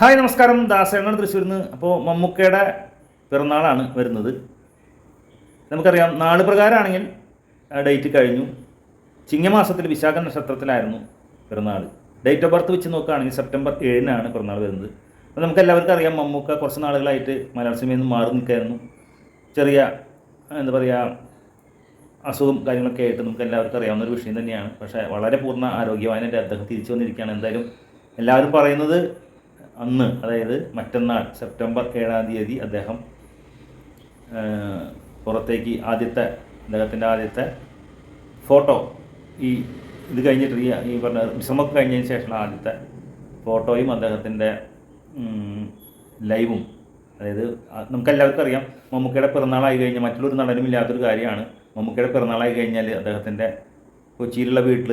Hi നമസ്കാരം. ദാസേണ തൃശ്ശൂരിൽ നിന്ന് അപ്പോൾ മമ്മൂക്കയുടെ പിറന്നാളാണ് വരുന്നത്. നമുക്കറിയാം നാൾ പ്രകാരമാണെങ്കിൽ ഡേറ്റ് കഴിഞ്ഞു. ചിങ്ങമാസത്തിൽ വിശാഖ നക്ഷത്രത്തിലായിരുന്നു പിറന്നാൾ ഡേറ്റ് ഓഫ് ബർത്ത് വെച്ച് നോക്കുകയാണെങ്കിൽ സെപ്റ്റംബർ ഏഴിനാണ് പിറന്നാൾ വരുന്നത്. അപ്പോൾ നമുക്ക് എല്ലാവർക്കും അറിയാം മമ്മൂക്ക കുറച്ച് നാളുകളായിട്ട് മലയാള സിനിമയിൽ നിന്ന് മാറി നിൽക്കായിരുന്നു ചെറിയ എന്താ പറയുക അസുഖം കാര്യങ്ങളൊക്കെ ആയിട്ട് നമുക്ക് എല്ലാവർക്കും അറിയാവുന്ന ഒരു വിഷയം തന്നെയാണ്. പക്ഷേ വളരെ പൂർണ ആരോഗ്യവാനായിട്ട് അദ്ദേഹം തിരിച്ചു വന്നിരിക്കുകയാണ്. എന്തായാലും എല്ലാവരും പറയുന്നത് അന്ന് അതായത് മറ്റന്നാൾ സെപ്റ്റംബർ ഏഴാം തീയതി അദ്ദേഹം പുറത്തേക്ക് ആദ്യത്തെ അദ്ദേഹത്തിന്റെ ആദ്യത്തെ ഫോട്ടോ ഈ ഇത് കഴിഞ്ഞിട്ട് ഈ പറഞ്ഞ വിശ്രമൊക്കെ കഴിഞ്ഞതിന് ശേഷമുള്ള ആദ്യത്തെ ഫോട്ടോയും അദ്ദേഹത്തിന്റെ ലൈവും. അതായത് നമുക്കെല്ലാവർക്കും അറിയാം മമ്മൂക്കയുടെ പിറന്നാളായി കഴിഞ്ഞാൽ മറ്റുള്ളൊരു നടനും ഇല്ലാത്തൊരു കാര്യമാണ്. മമ്മൂക്കയുടെ പിറന്നാളായി കഴിഞ്ഞാൽ അദ്ദേഹത്തിന്റെ കൊച്ചിയിലുള്ള വീട്ടിൽ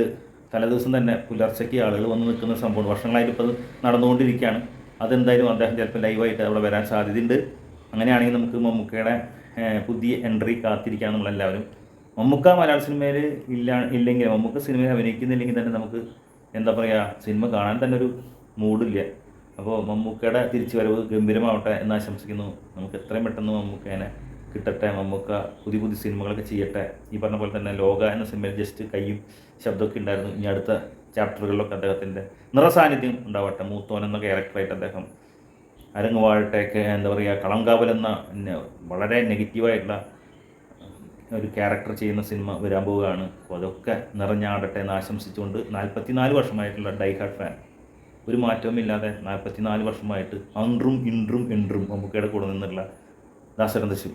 തലേദിവസം തന്നെ പുലർച്ചയ്ക്ക് ആളുകൾ വന്ന് നിൽക്കുന്ന സംഭവം. വർഷങ്ങളായിട്ട് ഇപ്പോൾ നടന്നുകൊണ്ടിരിക്കുകയാണ്. അതെന്തായാലും അദ്ദേഹം ചിലപ്പോൾ ലൈവായിട്ട് അവിടെ വരാൻ സാധ്യതയുണ്ട്. അങ്ങനെയാണെങ്കിൽ നമുക്ക് മമ്മൂക്കയുടെ പുതിയ എൻട്രി കാത്തിരിക്കാം നമ്മളെല്ലാവരും. മമ്മൂക്ക മലയാള സിനിമയിൽ ഇല്ല ഇല്ലെങ്കിൽ മമ്മൂക്ക സിനിമയിൽ അഭിനയിക്കുന്നില്ലെങ്കിൽ തന്നെ നമുക്ക് എന്താ പറയുക സിനിമ കാണാൻ തന്നെ ഒരു മൂഡില്ല. അപ്പോൾ മമ്മൂക്കയുടെ തിരിച്ചുവരവ് ഗംഭീരമാവട്ടെ എന്ന് ആശംസിക്കുന്നു. നമുക്ക് എത്രയും പെട്ടെന്ന് മമ്മൂക്കേനെ കിട്ടട്ടെ മമ്മൂക്ക പുതിയ പുതിയ സിനിമകളൊക്കെ ചെയ്യട്ടെ. ഈ പറഞ്ഞ പോലെ തന്നെ ലോക എന്ന സിനിമയിൽ ജസ്റ്റ് കൈയും ശബ്ദമൊക്കെ ഉണ്ടായിരുന്നു. ഇനി അടുത്ത ചാപ്റ്ററുകളിലൊക്കെ അദ്ദേഹത്തിന്റെ നിറസാന്നിധ്യം ഉണ്ടാവട്ടെ. മൂത്തോൻ എന്ന ക്യാരക്ടറായിട്ട് അദ്ദേഹം അരങ്ങ് വാഴട്ടെയൊക്കെ എന്താ പറയുക കളങ്കാവൽ എന്ന വളരെ നെഗറ്റീവായിട്ടുള്ള ഒരു ക്യാരക്ടർ ചെയ്യുന്ന സിനിമ വരാൻ പോവുകയാണ്. അപ്പോൾ അതൊക്കെ നിറഞ്ഞാടട്ടെ എന്ന് ആശംസിച്ചുകൊണ്ട് നാൽപ്പത്തിനാല് വർഷമായിട്ടുള്ള ഡൈഹാർഡ് ഫാൻ ഒരു മാറ്റവും ഇല്ലാതെ നാൽപ്പത്തിനാല് വർഷമായിട്ട് അൺറും ഇൻട്രും എൻട്രും നമുക്കിടെ കൂടെ നിന്നുള്ള ദാസരൻ തശ്ശൂർ.